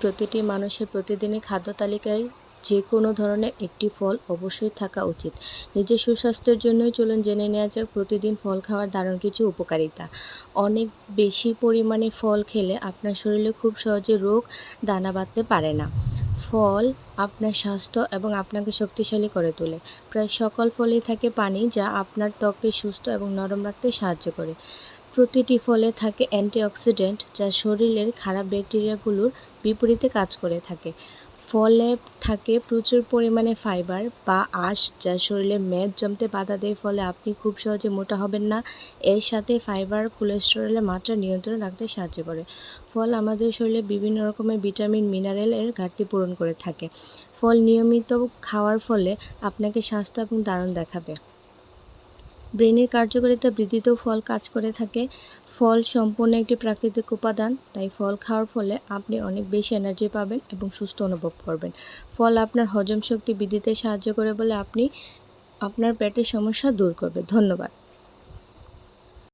প্রতিটি মানুষের প্রতিদিনের খাদ্য তালিকায় যে কোনো ধরনের একটি ফল অবশ্যই থাকা উচিত। নিজের সুস্বাস্থ্যের জন্যই চলুন জেনে নেওয়া যাক প্রতিদিন ফল খাওয়ার দারুণ কিছু উপকারিতা। অনেক বেশি পরিমাণে ফল খেলে আপনার শরীরে খুব সহজে রোগ দানা বাঁধতে পারে না। ফল আপনার স্বাস্থ্য এবং আপনাকে শক্তিশালী করে তোলে। প্রায় সকল ফলেই থাকে পানি যা আপনার ত্বককে সুস্থ এবং নরম রাখতে সাহায্য করে। প্রতিটি ফলে থাকে অ্যান্টিঅক্সিডেন্ট যা শরীরের খারাপ ব্যাকটেরিয়াগুলোর বিপরীতে কাজ করে থাকে। ফলে থাকে প্রচুর পরিমাণে ফাইবার বা আঁশ যা শরীরে মেদ জমতে বাধা দেয়, ফলে আপনি খুব সহজে মোটা হবেন না। এর সাথে ফাইবার কোলেস্টেরলের মাত্রা নিয়ন্ত্রণ রাখতে সাহায্য করে। ফল আমাদের শরীরে বিভিন্ন রকমের ভিটামিন মিনারেলের ঘাটতি পূরণ করে থাকে। ফল নিয়মিত খাওয়ার ফলে আপনাকে স্বাস্থ্য এবং দারুণ দেখাবে। ব্রেনের কার্যকারিতা বৃদ্ধিতেও ফল কাজ করে থাকে। ফল সম্পূর্ণ একটি প্রাকৃতিক উপাদান, তাই ফল খাওয়ার ফলে আপনি অনেক বেশি এনার্জি পাবেন এবং সুস্থ অনুভব করবেন। ফল আপনার হজম শক্তি বৃদ্ধিতে সাহায্য করে বলে আপনি আপনার পেটের সমস্যা দূর করবে। ধন্যবাদ।